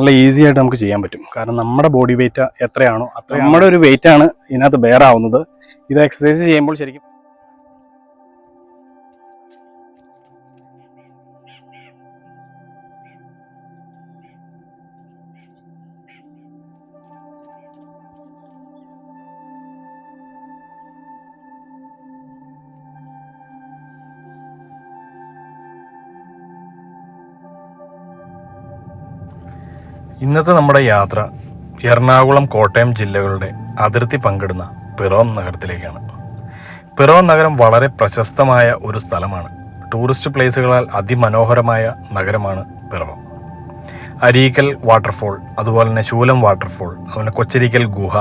നല്ല ഈസി ആയിട്ട് നമുക്ക് ചെയ്യാൻ പറ്റും. കാരണം നമ്മുടെ ബോഡി വെയിറ്റ് എത്രയാണോ അത്ര നമ്മുടെ ഒരു വെയിറ്റ് ആണ് ഇതിനകത്ത് ബെയർ ആവുന്നത്. ഇത് എക്സസൈസ് ചെയ്യുമ്പോൾ ശരിക്കും ഇന്നത്തെ നമ്മുടെ യാത്ര എറണാകുളം കോട്ടയം ജില്ലകളുടെ അതിർത്തി പങ്കിടുന്ന പിറവം നഗരത്തിലേക്കാണ്. പിറവം നഗരം വളരെ പ്രശസ്തമായ ഒരു സ്ഥലമാണ്. ടൂറിസ്റ്റ് പ്ലേസുകളാൽ അതിമനോഹരമായ നഗരമാണ് പിറവം. അരീക്കൽ വാട്ടർഫോൾ അതുപോലെ തന്നെ ശൂലം വാട്ടർഫോൾ അതുപോലെ കൊച്ചരിക്കൽ ഗുഹ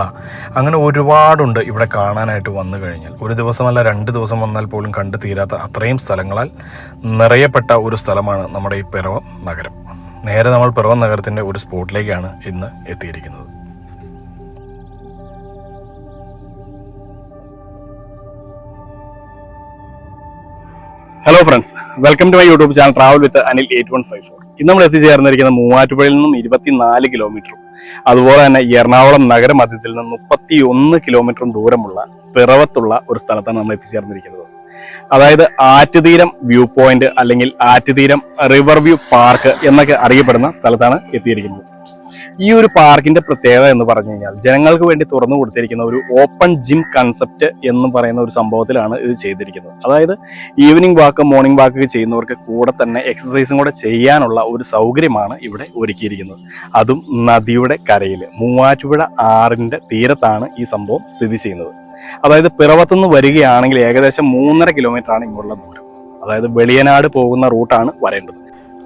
അങ്ങനെ ഒരുപാടുണ്ട് ഇവിടെ കാണാനായിട്ട് വന്നു കഴിഞ്ഞാൽ. ഒരു ദിവസമല്ല രണ്ട് ദിവസം വന്നാൽ പോലും കണ്ടു തീരാത്ത അത്രയും സ്ഥലങ്ങളാൽ നിറയപ്പെട്ട ഒരു സ്ഥലമാണ് നമ്മുടെ ഈ പിറവം നഗരം. നേരെ നമ്മൾ പിറവം നഗരത്തിന്റെ ഒരു സ്പോട്ടിലേക്കാണ് ഇന്ന് എത്തിയിരിക്കുന്നത്. Hello friends welcome to my YouTube channel travel with Anil eight one five four ഇന്ന് നമ്മൾ എത്തിച്ചേർന്നിരിക്കുന്ന മൂവാറ്റുപുഴയിൽ നിന്നും ഇരുപത്തിനാല് കിലോമീറ്ററും അതുപോലെ തന്നെ എറണാകുളം നഗരമധ്യത്തിൽ നിന്ന് മുപ്പത്തി ഒന്ന് കിലോമീറ്ററും ദൂരമുള്ള പിറവത്തുള്ള ഒരു സ്ഥലത്താണ് നമ്മൾ എത്തിച്ചേർന്നിരിക്കുന്നത്. അതായത് ആറ്റുതീരം വ്യൂ പോയിന്റ് അല്ലെങ്കിൽ ആറ്റുതീരം റിവർ വ്യൂ പാർക്ക് എന്നൊക്കെ അറിയപ്പെടുന്ന സ്ഥലത്താണ് എത്തിയിരിക്കുന്നത്. ഈ ഒരു പാർക്കിന്റെ പ്രത്യേകത എന്ന് പറഞ്ഞു കഴിഞ്ഞാൽ ജനങ്ങൾക്ക് വേണ്ടി തുറന്നു കൊടുത്തിരിക്കുന്ന ഒരു ഓപ്പൺ ജിം കൺസെപ്റ്റ് എന്ന് പറയുന്ന ഒരു സംഭവത്തിലാണ് ഇത് ചെയ്തിരിക്കുന്നത്. അതായത് ഈവനിങ് വാക്ക് മോർണിംഗ് വാക്ക് ചെയ്യുന്നവർക്ക് കൂടെ തന്നെ എക്സസൈസും കൂടെ ചെയ്യാനുള്ള ഒരു സൗകര്യമാണ് ഇവിടെ ഒരുക്കിയിരിക്കുന്നത്. അതും നദിയുടെ കരയിൽ മൂവാറ്റുപുഴ ആറിന്റെ തീരത്താണ് ഈ സംഭവം സ്ഥിതി ചെയ്യുന്നത്. അതായത് പിറവത്തുനിന്ന് വരികയാണെങ്കിൽ ഏകദേശം മൂന്നര കിലോമീറ്റർ ആണ് ഇങ്ങോട്ടുള്ള ദൂരം. അതായത് വെളിയനാട് പോകുന്ന റൂട്ടാണ് വരേണ്ടത്.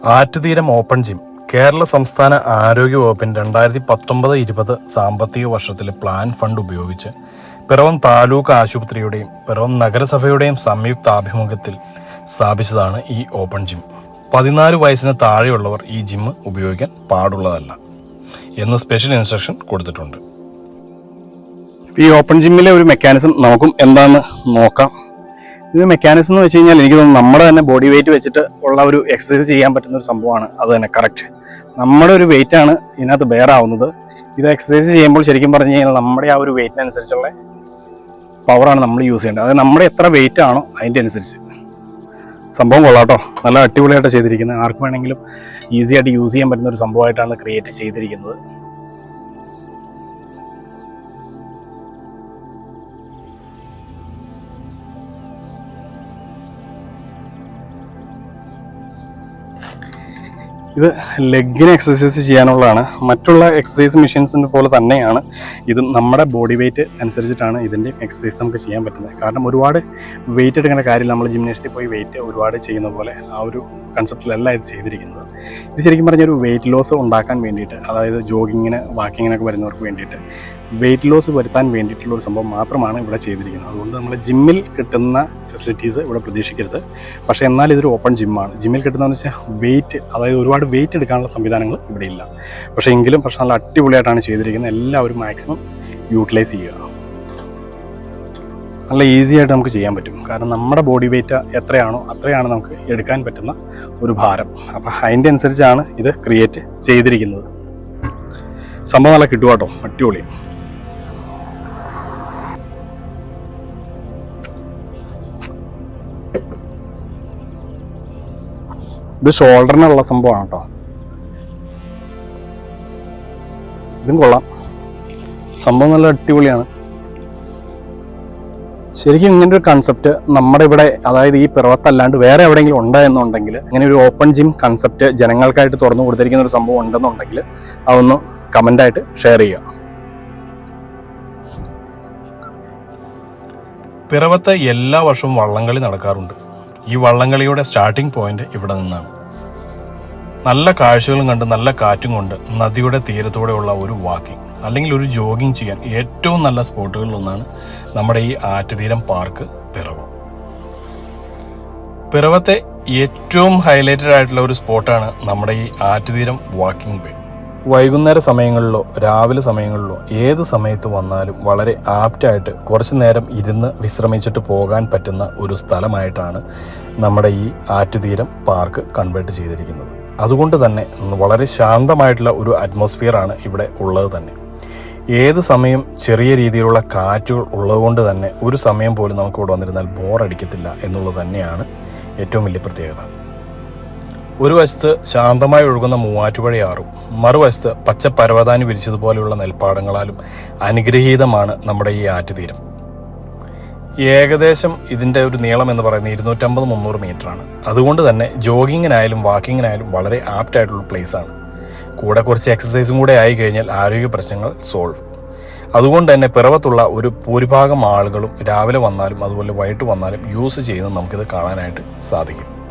ആറ്റുതീരം ഓപ്പൺ ജിം കേരള സംസ്ഥാന ആരോഗ്യ വകുപ്പിന് രണ്ടായിരത്തി പത്തൊമ്പത് ഇരുപത് സാമ്പത്തിക വർഷത്തിലെ പ്ലാൻ ഫണ്ട് ഉപയോഗിച്ച് പിറവം താലൂക്ക് ആശുപത്രിയുടെയും പിറവം നഗരസഭയുടെയും സംയുക്ത ആഭിമുഖ്യത്തിൽ സ്ഥാപിച്ചതാണ് ഈ ഓപ്പൺ ജിം പതിനാല് വയസ്സിന് താഴെയുള്ളവർ ഈ ജിം ഉപയോഗിക്കാൻ പാടുള്ളതല്ല. എന്ന് സ്പെഷ്യൽ ഇൻസ്ട്രക്ഷൻ കൊടുത്തിട്ടുണ്ട്. ഈ ഓപ്പൺ ജിമ്മിലെ ഒരു മെക്കാനിസം നമുക്കും എന്താന്ന് നോക്കാം. ഇത് മെക്കാനിസം എന്ന് വെച്ച് കഴിഞ്ഞാൽ എനിക്ക് തോന്നുന്നു നമ്മുടെ തന്നെ ബോഡി വെയിറ്റ് വെച്ചിട്ട് ഉള്ള ഒരു എക്സസൈസ് ചെയ്യാൻ പറ്റുന്ന ഒരു സംഭവമാണ്. അത് തന്നെ കറക്റ്റ് നമ്മുടെ ഒരു വെയിറ്റ് ആണ് ഇതിനകത്ത് ബെയർ ആവുന്നത്. ഇത് എക്സസൈസ് ചെയ്യുമ്പോൾ ശരിക്കും പറഞ്ഞു കഴിഞ്ഞാൽ നമ്മുടെ ആ ഒരു വെയിറ്റിനനുസരിച്ചുള്ള പവറാണ് നമ്മൾ യൂസ് ചെയ്യേണ്ടത്. അതായത് നമ്മുടെ എത്ര വെയിറ്റ് ആണോ അതിന്റെ അനുസരിച്ച്. സംഭവം കൊള്ളാട്ടോ. നല്ല അടിപൊളിയായിട്ട് ചെയ്തിരിക്കുന്നത്. ആർക്ക് വേണമെങ്കിലും ഈസി ആയിട്ട് യൂസ് ചെയ്യാൻ പറ്റുന്ന ഒരു സംഭവമായിട്ടാണ് ക്രിയേറ്റ് ചെയ്തിരിക്കുന്നത്. ഇത് ലെഗിന് എക്സസൈസ് ചെയ്യാനുള്ളതാണ്. മറ്റുള്ള എക്സസൈസ് മെഷീൻസിന്റെ പോലെ തന്നെയാണ് ഇത് നമ്മുടെ ബോഡി വെയിറ്റ് അനുസരിച്ചിട്ടാണ് ഇതിന്റെ എക്സസൈസ് നമുക്ക് ചെയ്യാൻ പറ്റുന്നത്. കാരണം ഒരുപാട് വെയിറ്റ് എടുക്കേണ്ട കാര്യമില്ല. നമ്മൾ ജിംനേഷ്യത്തിൽ പോയി വെയിറ്റ് ഒരുപാട് ചെയ്യുന്ന പോലെ ആ ഒരു കൺസെപ്റ്റിലല്ല ഇത് ചെയ്തിരിക്കുന്നത്. ഇത് ശരിക്കും പറഞ്ഞ ഒരു വെയിറ്റ് ലോസ് ഉണ്ടാക്കാൻ വേണ്ടിയിട്ട് അതായത് ജോഗിങ്ങിന് വാക്കിങ്ങിനൊക്കെ വരുന്നവർക്ക് വേണ്ടിയിട്ട് വെയിറ്റ് ലോസ് വരുത്താൻ വേണ്ടിയിട്ടുള്ള ഒരു സംഭവം മാത്രമാണ് ഇവിടെ ചെയ്തിരിക്കുന്നത്. അതുകൊണ്ട് നമ്മൾ ജിമ്മിൽ കിട്ടുന്ന ഫെസിലിറ്റീസ് ഇവിടെ പ്രതീക്ഷിക്കരുത്. പക്ഷേ എന്നാൽ ഇതൊരു ഓപ്പൺ ജിമ്മാണ് ജിമ്മിൽ കിട്ടുന്നതെന്ന് വെച്ചാൽ വെയിറ്റ് അതായത് ഒരുപാട് വെയിറ്റ് എടുക്കാനുള്ള സംവിധാനങ്ങൾ ഇവിടെ ഇല്ല. പക്ഷേ എങ്കിലും പക്ഷേ നല്ല അടിപൊളിയായിട്ടാണ് ചെയ്തിരിക്കുന്നത്. എല്ലാവരും മാക്സിമം യൂട്ടിലൈസ് ചെയ്യുക. നല്ല ഈസി ആയിട്ട് നമുക്ക് ചെയ്യാൻ പറ്റും. കാരണം നമ്മുടെ ബോഡി വെയിറ്റ് എത്രയാണോ അത്രയാണ് നമുക്ക് എടുക്കാൻ പറ്റുന്ന ഒരു ഭാരം. അപ്പോൾ അതിന്റെ അനുസരിച്ചാണ് ഇത് ക്രിയേറ്റ് ചെയ്തിരിക്കുന്നത്. സംഭവം നല്ല കിട്ടുക കേട്ടോ അടിപൊളി. ഇത് ഷോൾഡറിനുള്ള സംഭവമാണ് കേട്ടോ ഇതും കൊള്ളാം. സംഭവം നല്ല അടിപൊളിയാണ്. ശരിക്കും ഇങ്ങനെ ഒരു കൺസെപ്റ്റ് നമ്മുടെ ഇവിടെ അതായത് ഈ പിറവത്തല്ലാണ്ട് വേറെ എവിടെയെങ്കിലും ഉണ്ടായെന്നുണ്ടെങ്കിൽ ഇങ്ങനെ ഒരു ഓപ്പൺ ജിം കൺസെപ്റ്റ് ജനങ്ങൾക്കായിട്ട് തുറന്നു കൊടുത്തിരിക്കുന്ന ഒരു സംഭവം ഉണ്ടെന്നുണ്ടെങ്കിൽ അതൊന്ന് കമന്റായിട്ട് ഷെയർ ചെയ്യുക. പിറവത്ത് എല്ലാ വർഷവും വള്ളംകളി നടക്കാറുണ്ട്. ഈ വള്ളംകളിയുടെ സ്റ്റാർട്ടിംഗ് പോയിന്റ് ഇവിടെ നിന്നാണ്. നല്ല കാഴ്ചകളും കണ്ട് നല്ല കാറ്റും കൊണ്ട് നദിയുടെ തീരത്തോടെയുള്ള ഒരു വാക്കിംഗ് അല്ലെങ്കിൽ ഒരു ജോഗിങ് ചെയ്യാൻ ഏറ്റവും നല്ല സ്പോട്ടുകളിലൊന്നാണ് നമ്മുടെ ഈ ആറ്റുതീരം പാർക്ക് പിറവം. പിറവത്തെ ഏറ്റവും ഹൈലൈറ്റഡ് ആയിട്ടുള്ള ഒരു സ്പോട്ടാണ് നമ്മുടെ ഈ ആറ്റുതീരം വാക്കിംഗ് വേ വൈകുന്നേര സമയങ്ങളിലോ രാവിലെ സമയങ്ങളിലോ ഏത് സമയത്ത് വന്നാലും വളരെ ആപ്റ്റായിട്ട് കുറച്ച് നേരം ഇരുന്ന് വിശ്രമിച്ചിട്ട് പോകാൻ പറ്റുന്ന ഒരു സ്ഥലമായിട്ടാണ് നമ്മുടെ ഈ ആറ്റുതീരം പാർക്ക് കൺവേർട്ട് ചെയ്തിരിക്കുന്നത്. അതുകൊണ്ട് തന്നെ വളരെ ശാന്തമായിട്ടുള്ള ഒരു അറ്റ്മോസ്ഫിയറാണ് ഇവിടെ ഉള്ളത് തന്നെ. ഏത് സമയം ചെറിയ രീതിയിലുള്ള കാറ്റുകൾ ഉള്ളതുകൊണ്ട് തന്നെ ഒരു സമയം പോലും നമുക്ക് ഇവിടെ വന്നിരുന്നാൽ ബോറടിക്കത്തില്ല എന്നുള്ളത് തന്നെയാണ് ഏറ്റവും വലിയ പ്രത്യേകത. ഒരു വശത്ത് ശാന്തമായി ഒഴുകുന്ന മൂവാറ്റുപുഴയാറും മറുവശത്ത് പച്ച പരവതാനി വിരിച്ചതുപോലെയുള്ള നെൽപ്പാടങ്ങളാലും അനുഗ്രഹീതമാണ് നമ്മുടെ ഈ ആറ്റുതീരം. ഏകദേശം ഇതിന്റെ ഒരു നീളം എന്ന് പറയുന്നത് ഇരുന്നൂറ്റമ്പത് മുന്നൂറ് മീറ്ററാണ്. അതുകൊണ്ട് തന്നെ ജോഗിങ്ങിനായാലും വാക്കിങ്ങിനായാലും വളരെ ആപ്റ്റ് ആയിട്ടുള്ള പ്ലേസ് ആണ് കൂടെ കുറച്ച് എക്സസൈസും കൂടെ ആയി കഴിഞ്ഞാൽ ആരോഗ്യ പ്രശ്നങ്ങൾ സോൾവ്. അതുകൊണ്ട് തന്നെ പിറവത്തുള്ള ഒരു ഭൂരിഭാഗം ആളുകളും രാവിലെ വന്നാലും അതുപോലെ വൈകിട്ട് വന്നാലും യൂസ് ചെയ്യുന്നത് നമുക്കിത് കാണാനായിട്ട് സാധിക്കും.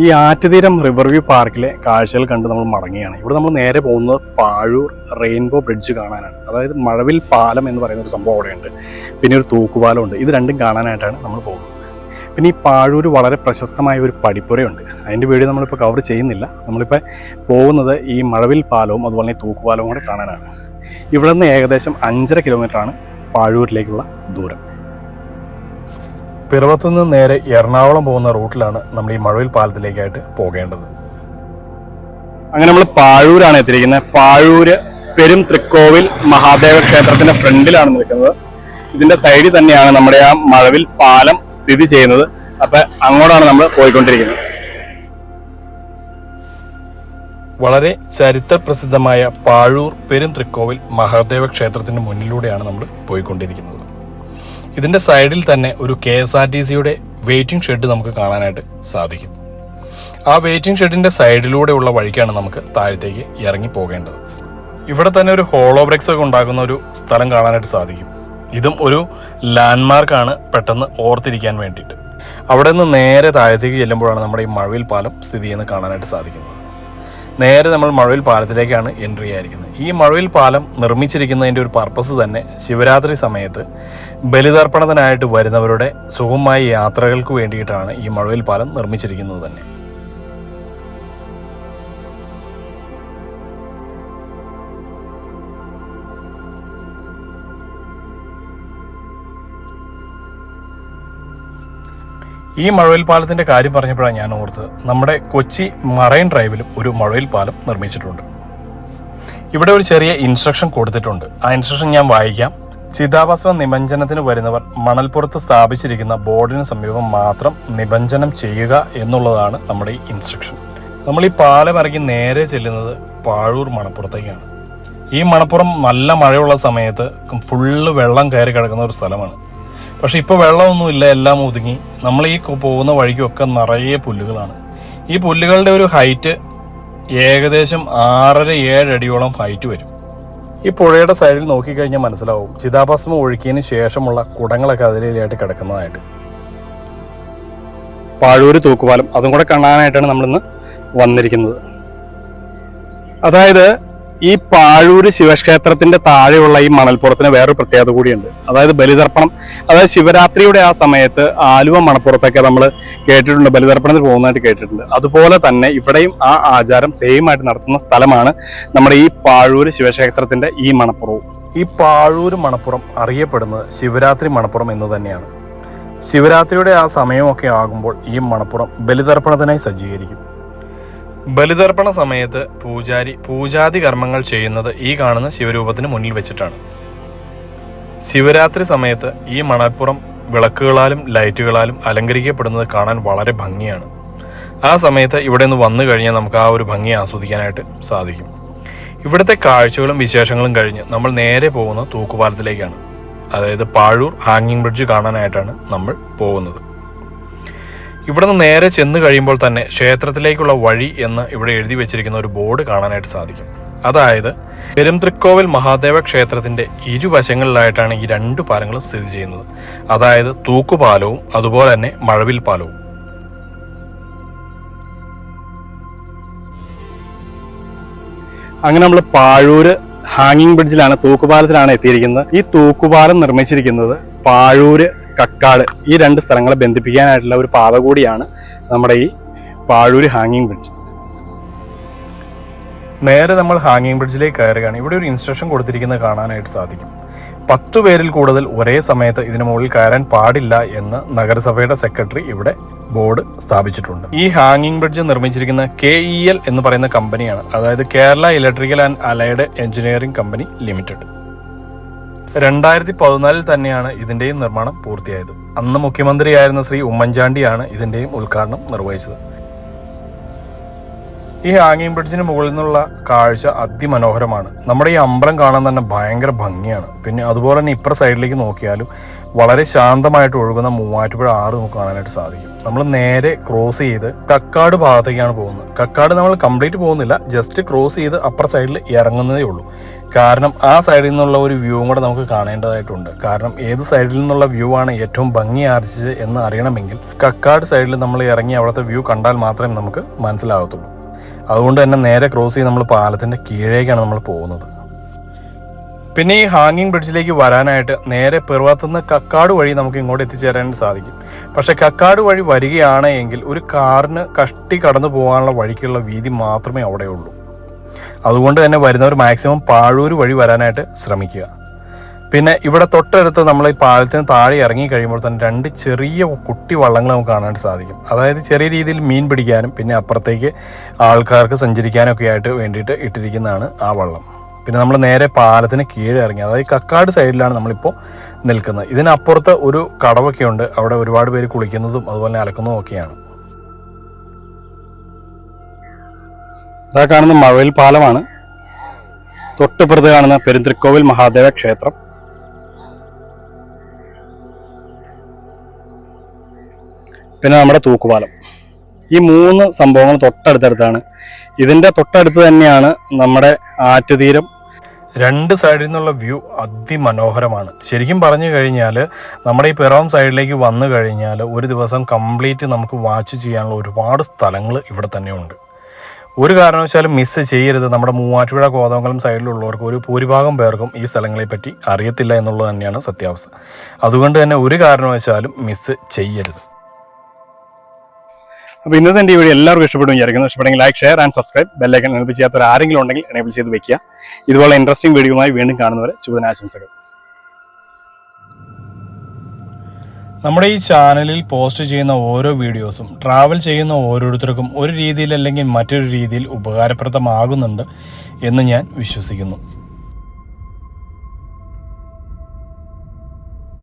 ഈ ആറ്റുതീരം റിവർ വ്യൂ പാർക്കിലെ കാഴ്ചകൾ കണ്ട് നമ്മൾ മടങ്ങിയാണ് ഇവിടെ നമ്മൾ നേരെ പോകുന്നത് പാഴൂർ റെയിൻബോ ബ്രിഡ്ജ് കാണാനാണ്. അതായത് മഴവിൽ പാലം എന്ന് പറയുന്ന ഒരു സംഭവം അവിടെയുണ്ട്. പിന്നെ ഒരു തൂക്കുപാലം ഉണ്ട് ഇത് രണ്ടും കാണാനായിട്ടാണ് നമ്മൾ പോകുന്നത്. പിന്നെ ഈ പാഴൂർ വളരെ പ്രശസ്തമായ ഒരു പടിപ്പുരയുണ്ട്. അതിന്റെ വീഡിയോ നമ്മളിപ്പോൾ കവർ ചെയ്യുന്നില്ല. നമ്മളിപ്പോൾ പോകുന്നത് ഈ മഴവിൽ പാലവും അതുപോലെ തന്നെ തൂക്കുപാലവും കൂടെ കാണാനാണ്. ഇവിടെ നിന്ന് ഏകദേശം അഞ്ചര കിലോമീറ്ററാണ് പാഴൂരിലേക്കുള്ള ദൂരം. പിറവത്തുനിന്ന് നേരെ എറണാകുളം പോകുന്ന റൂട്ടിലാണ് നമ്മൾ ഈ മഴവിൽ പാലത്തിലേക്കായിട്ട് പോകേണ്ടത്. അങ്ങനെ നമ്മൾ പാഴൂരാണ് എത്തിയിരിക്കുന്നത്. പാഴൂര് പെരും തൃക്കോവിൽ മഹാദേവ ക്ഷേത്രത്തിന്റെ ഫ്രണ്ടിലാണ് നിൽക്കുന്നത്. ഇതിന്റെ സൈഡിൽ തന്നെയാണ് നമ്മുടെ ആ മഴവിൽ പാലം സ്ഥിതി ചെയ്യുന്നത്. അപ്പൊ അങ്ങോട്ടാണ് നമ്മൾ പോയിക്കൊണ്ടിരിക്കുന്നത്. വളരെ ചരിത്ര പ്രസിദ്ധമായ പാഴൂർ പെരും തൃക്കോവിൽ മഹാദേവ ക്ഷേത്രത്തിന് മുന്നിലൂടെയാണ് നമ്മൾ പോയിക്കൊണ്ടിരിക്കുന്നത്. ഇതിന്റെ സൈഡിൽ തന്നെ ഒരു കെ എസ് ആർ ടി സിയുടെ വെയിറ്റിംഗ് ഷെഡ് നമുക്ക് കാണാനായിട്ട് സാധിക്കും. ആ വെയിറ്റിംഗ് ഷെഡിന്റെ സൈഡിലൂടെയുള്ള വഴിക്കാണ് നമുക്ക് താഴത്തേക്ക് ഇറങ്ങി പോകേണ്ടത്. ഇവിടെ തന്നെ ഒരു ഹോളോ ബ്രേക്സ് ഒക്കെ ഉണ്ടാക്കുന്ന ഒരു സ്ഥലം കാണാനായിട്ട് സാധിക്കും. ഇതും ഒരു ലാൻഡ്മാർക്കാണ് പെട്ടെന്ന് ഓർത്തിരിക്കാൻ വേണ്ടിയിട്ട്. അവിടെ നിന്ന് നേരെ താഴത്തേക്ക് ചെല്ലുമ്പോഴാണ് നമ്മുടെ ഈ മഴവിൽ പാലം സ്ഥിതി ചെയ്യുന്നത് കാണാനായിട്ട് സാധിക്കുന്നത്. നേരെ നമ്മൾ മഴവിൽ പാലത്തിലേക്കാണ് എൻട്രി ആയിരിക്കുന്നത്. ഈ മഴവിൽ പാലം നിർമ്മിച്ചിരിക്കുന്നതിന്റെ ഒരു പർപ്പസ് തന്നെ ശിവരാത്രി സമയത്ത് ബലിതർപ്പണത്തിനായിട്ട് വരുന്നവരുടെ സുഗമമായ യാത്രകൾക്ക് വേണ്ടിയിട്ടാണ് ഈ മഴവിൽ പാലം നിർമ്മിച്ചിരിക്കുന്നത് തന്നെ. ഈ മഴവിൽ പാലത്തിന്റെ കാര്യം പറഞ്ഞപ്പോഴാണ് ഞാൻ ഓർത്തത്. നമ്മുടെ കൊച്ചി മറൈൻ ഡ്രൈവിലും ഒരു മഴവിൽ പാലം നിർമ്മിച്ചിട്ടുണ്ട്. ഇവിടെ ഒരു ചെറിയ ഇൻസ്ട്രക്ഷൻ കൊടുത്തിട്ടുണ്ട്. ആ ഇൻസ്ട്രക്ഷൻ ഞാൻ വായിക്കാം. ചിതാഭസ്മ നിമഞ്ജനത്തിന് വരുന്നവർ മണൽപ്പുറത്ത് സ്ഥാപിച്ചിരിക്കുന്ന ബോർഡിന് സമീപം മാത്രം നിമഞ്ജനം ചെയ്യുക എന്നുള്ളതാണ് നമ്മുടെ ഈ ഇൻസ്ട്രക്ഷൻ നമ്മൾ ഈ പാലം ഇറങ്ങി നേരെ ചെല്ലുന്നത് പാഴൂർ മണപ്പുറത്തേക്കാണ്. ഈ മണപ്പുറം നല്ല മഴയുള്ള സമയത്ത് ഫുള്ള് വെള്ളം കയറി കിടക്കുന്ന ഒരു സ്ഥലമാണ്. പക്ഷെ ഇപ്പോൾ വെള്ളമൊന്നുമില്ല എല്ലാം ഒതുങ്ങി. നമ്മൾ ഈ പോകുന്ന വഴിക്കൊക്കെ നിറയെ പുല്ലുകളാണ്. ഈ പുല്ലുകളുടെ ഒരു ഹൈറ്റ് ഏകദേശം ആറര ഏഴടിയോളം ഹൈറ്റ് വരും. ഈ പുഴയുടെ സൈഡിൽ നോക്കിക്കഴിഞ്ഞാൽ മനസ്സിലാവും. ചിതാഭസ്മം ഒഴുക്കിയതിന് ശേഷമുള്ള കുടങ്ങളൊക്കെ അതിലേലായിട്ട് കിടക്കുന്നതായിട്ട്. പാഴൂര് തൂക്കുപാലം അതും കൂടെ കാണാനായിട്ടാണ് നമ്മളിന്ന് വന്നിരിക്കുന്നത്. അതായത് ഈ പാഴൂര് ശിവക്ഷേത്രത്തിന്റെ താഴെയുള്ള ഈ മണൽപ്പുറത്തിന് വേറൊരു പ്രത്യേകത കൂടിയുണ്ട്. അതായത് ബലിതർപ്പണം. അതായത് ശിവരാത്രിയുടെ ആ സമയത്ത് ആലുവ മണപ്പുറത്തൊക്കെ നമ്മൾ കേട്ടിട്ടുണ്ട് ബലിതർപ്പണത്തിന് പോകുന്നതായിട്ട് കേട്ടിട്ടുണ്ട്. അതുപോലെ തന്നെ ഇവിടെയും ആ ആചാരം സെയിം ആയിട്ട് നടത്തുന്ന സ്ഥലമാണ് നമ്മുടെ ഈ പാഴൂര് ശിവക്ഷേത്രത്തിന്റെ ഈ മണപ്പുറവും ഈ പാഴൂര് മണപ്പുറം അറിയപ്പെടുന്നത് ശിവരാത്രി മണപ്പുറം എന്ന് തന്നെയാണ്. ശിവരാത്രിയുടെ ആ സമയമൊക്കെ ആകുമ്പോൾ ഈ മണപ്പുറം ബലിതർപ്പണത്തിനായി സജ്ജീകരിക്കും. ബലിതർപ്പണ സമയത്ത് പൂജാരി പൂജാതി കർമ്മങ്ങൾ ചെയ്യുന്നത് ഈ കാണുന്ന ശിവരൂപത്തിന് മുന്നിൽ വെച്ചിട്ടാണ്. ശിവരാത്രി സമയത്ത് ഈ മണപ്പുറം വിളക്കുകളാലും ലൈറ്റുകളാലും അലങ്കരിക്കപ്പെടുന്നത് കാണാൻ വളരെ ഭംഗിയാണ്. ആ സമയത്ത് ഇവിടെ നിന്ന് വന്നു കഴിഞ്ഞാൽ നമുക്ക് ആ ഒരു ഭംഗി ആസ്വദിക്കാനായിട്ട് സാധിക്കും. ഇവിടുത്തെ കാഴ്ചകളും വിശേഷങ്ങളും കഴിഞ്ഞ് നമ്മൾ നേരെ പോകുന്ന തൂക്കുപാലത്തിലേക്കാണ്. അതായത് പാഴൂർ ഹാങ്ങിങ് ബ്രിഡ്ജ് കാണാനായിട്ടാണ് നമ്മൾ പോകുന്നത്. ഇവിടെ നിന്ന് നേരെ ചെന്ന് കഴിയുമ്പോൾ തന്നെ ക്ഷേത്രത്തിലേക്കുള്ള വഴി എന്ന് ഇവിടെ എഴുതി വെച്ചിരിക്കുന്ന ഒരു ബോർഡ് കാണാനായിട്ട് സാധിക്കും. അതായത് പെരുംതൃക്കോവിൽ മഹാദേവ ക്ഷേത്രത്തിന്റെ ഇരുവശങ്ങളിലായിട്ടാണ് ഈ രണ്ട് പാലങ്ങളും സ്ഥിതി ചെയ്യുന്നത്. അതായത് തൂക്കുപാലവും അതുപോലെ തന്നെ മഴവിൽ പാലവും. അങ്ങനെ നമ്മൾ പാഴൂര് ഹാങ്ങിങ് ബ്രിഡ്ജിലാണ് തൂക്കുപാലത്തിലാണ് എത്തിയിരിക്കുന്നത്. ഈ തൂക്കുപാലം നിർമ്മിച്ചിരിക്കുന്നത് പാഴൂര് കക്കാട് ഈ രണ്ട് സ്ഥലങ്ങളെ ബന്ധിപ്പിക്കാനായിട്ടുള്ള ഒരു പാത കൂടിയാണ് നമ്മുടെ ഈ പാഴൂര് ഹാങ്ങിങ് ബ്രിഡ്ജ്. നേരെ നമ്മൾ ഹാങ്ങിങ് ബ്രിഡ്ജിലേക്ക് കയറുകയാണ്. ഇവിടെ ഒരു ഇൻസ്ട്രക്ഷൻ കൊടുത്തിരിക്കുന്നത് കാണാനായിട്ട് സാധിക്കും. പത്തു പേരിൽ കൂടുതൽ ഒരേ സമയത്ത് ഇതിന് മുകളിൽ കയറാൻ പാടില്ല എന്ന് നഗരസഭയുടെ സെക്രട്ടറി ഇവിടെ ബോർഡ് സ്ഥാപിച്ചിട്ടുണ്ട്. ഈ ഹാങ്ങിങ് ബ്രിഡ്ജ് നിർമ്മിച്ചിരിക്കുന്ന കെ ഇ എൽ എന്ന് പറയുന്ന കമ്പനിയാണ് അതായത് Kerala electrical and allied engineering company limited രണ്ടായിരത്തി പതിനാലിൽ തന്നെയാണ് ഇതിന്റെയും നിർമ്മാണം പൂർത്തിയായത്. അന്ന് മുഖ്യമന്ത്രിയായിരുന്ന ശ്രീ ഉമ്മൻചാണ്ടിയാണ് ഇതിന്റെയും ഉദ്ഘാടനം നിർവഹിച്ചത്. ഈ ഹാങ്ങിങ് ബ്രിഡ്ജിന് മുകളിൽ നിന്നുള്ള കാഴ്ച അതിമനോഹരമാണ്. നമ്മുടെ ഈ അമ്പലം കാണാൻ തന്നെ ഭയങ്കര ഭംഗിയാണ്. പിന്നെ അതുപോലെ തന്നെ ഇപ്പുറ സൈഡിലേക്ക് നോക്കിയാലും വളരെ ശാന്തമായിട്ട് ഒഴുകുന്ന മൂവാറ്റുപുഴ ആറ് നമുക്ക് കാണാനായിട്ട് സാധിക്കും. നമ്മൾ നേരെ ക്രോസ് ചെയ്ത് കക്കാട് ഭാഗത്തേക്കാണ് പോകുന്നത്. കക്കാട് നമ്മൾ കംപ്ലീറ്റ് പോകുന്നില്ല. ജസ്റ്റ് ക്രോസ് ചെയ്ത് അപ്പുറ സൈഡിൽ ഇറങ്ങുന്നതേ ഉള്ളൂ. കാരണം ആ സൈഡിൽ നിന്നുള്ള ഒരു വ്യൂ കൂടെ നമുക്ക് കാണേണ്ടതായിട്ടുണ്ട്. കാരണം ഏത് സൈഡിൽ നിന്നുള്ള വ്യൂ ആണ് ഏറ്റവും ഭംഗി ആർജിച്ചത് എന്ന് അറിയണമെങ്കിൽ കക്കാട് സൈഡിൽ നമ്മൾ ഇറങ്ങി അവിടുത്തെ വ്യൂ കണ്ടാൽ മാത്രമേ നമുക്ക് മനസ്സിലാകത്തുള്ളൂ. അതുകൊണ്ട് തന്നെ നേരെ ക്രോസ് ചെയ്ത് നമ്മൾ പാലത്തിന്റെ കീഴേക്കാണ് നമ്മൾ പോകുന്നത്. പിന്നെ ഈ ഹാങ്ങിങ് ബ്രിഡ്ജിലേക്ക് വരാനായിട്ട് നേരെ പിറവത്തുനിന്ന് കക്കാട് വഴി നമുക്ക് ഇങ്ങോട്ട് എത്തിച്ചേരാൻ സാധിക്കും. പക്ഷെ കക്കാട് വഴി വരികയാണെങ്കിൽ ഒരു കാറിന് കഷ്ടി കടന്നു പോകാനുള്ള വഴിക്കുള്ള വീതി മാത്രമേ അവിടെയുള്ളൂ. അതുകൊണ്ട് തന്നെ വരുന്നവർ മാക്സിമം പാഴൂർ വഴി വരാനായിട്ട് ശ്രമിക്കുക. പിന്നെ ഇവിടെ തൊട്ടടുത്ത് നമ്മൾ ഈ പാലത്തിന് താഴെ ഇറങ്ങി കഴിയുമ്പോൾ തന്നെ രണ്ട് ചെറിയ കുട്ടി വള്ളങ്ങൾ നമുക്ക് കാണാൻ സാധിക്കും. അതായത് ചെറിയ രീതിയിൽ മീൻ പിടിക്കാനും പിന്നെ അപ്പുറത്തേക്ക് ആൾക്കാർക്ക് സഞ്ചരിക്കാനും ഒക്കെ ആയിട്ട് വേണ്ടിയിട്ട് ഇട്ടിരിക്കുന്നതാണ് ആ വള്ളം. പിന്നെ നമ്മൾ നേരെ പാലത്തിന് കീഴെ ഇറങ്ങി അതായത് കക്കാട് സൈഡിലാണ് നമ്മളിപ്പോൾ നിൽക്കുന്നത്. ഇതിനപ്പുറത്ത് ഒരു കടവൊക്കെ ഉണ്ട്. അവിടെ ഒരുപാട് പേര് കുളിക്കുന്നതും അതുപോലെ അലക്കുന്നതും ഒക്കെയാണ്. അതാ കാണുന്ന മഴവിൽ പാലമാണ്. തൊട്ടുപുറത്ത് കാണുന്ന പെരുന്തൃക്കോവിൽ മഹാദേവ ക്ഷേത്രം. പിന്നെ നമ്മുടെ തൂക്കുപാലം. ഈ മൂന്ന് സംഭവങ്ങൾ തൊട്ടടുത്തടുത്താണ്. ഇതിന്റെ തൊട്ടടുത്ത് തന്നെയാണ് നമ്മുടെ ആറ്റുതീരം. രണ്ട് സൈഡിൽ നിന്നുള്ള വ്യൂ അതിമനോഹരമാണ്. ശരിക്കും പറഞ്ഞു കഴിഞ്ഞാൽ നമ്മുടെ ഈ പിറവം സൈഡിലേക്ക് വന്നു കഴിഞ്ഞാൽ ഒരു ദിവസം കംപ്ലീറ്റ് നമുക്ക് വാച്ച് ചെയ്യാനുള്ള ഒരുപാട് സ്ഥലങ്ങൾ ഇവിടെ തന്നെയുണ്ട്. ഒരു കാരണവശാലും മിസ് ചെയ്യരുത്. നമ്മുടെ മൂവാറ്റുപുഴ കോതമംഗലം സൈഡിലുള്ളവർക്ക് ഒരു ഭൂരിഭാഗം പേർക്കും ഈ സ്ഥലങ്ങളെ പറ്റി അറിയത്തില്ല എന്നുള്ളത് തന്നെയാണ് സത്യാവസ്ഥ. അതുകൊണ്ട് തന്നെ ഒരു കാരണവശാലും മിസ് ചെയ്യരുത്. അപ്പോൾ ഇന്നത്തെ എന്റെ വീഡിയോ എല്ലാവർക്കും ഇഷ്ടപ്പെടും വിചാരിക്കുന്നു. ഇഷ്ടപ്പെടുമെങ്കിൽ like share and subscribe bell icon enable ചെയ്യാത്തവർ ആരെങ്കിലും ഉണ്ടെങ്കിൽ എനേബിൾ ചെയ്ത് വെക്കുക. ഇതുപോലെ ഇൻട്രസ്റ്റിംഗ് വീഡിയോയുമായി വീണ്ടും കാണുന്നവരെ ശുഭദിനാശംസകൾ. നമ്മുടെ ഈ ചാനലിൽ പോസ്റ്റ് ചെയ്യുന്ന ഓരോ വീഡിയോസും ട്രാവൽ ചെയ്യുന്ന ഓരോരുത്തർക്കും ഒരു രീതിയിൽ അല്ലെങ്കിൽ മറ്റൊരു രീതിയിൽ ഉപകാരപ്രദമാകുന്നുണ്ട് എന്ന് ഞാൻ വിശ്വസിക്കുന്നു.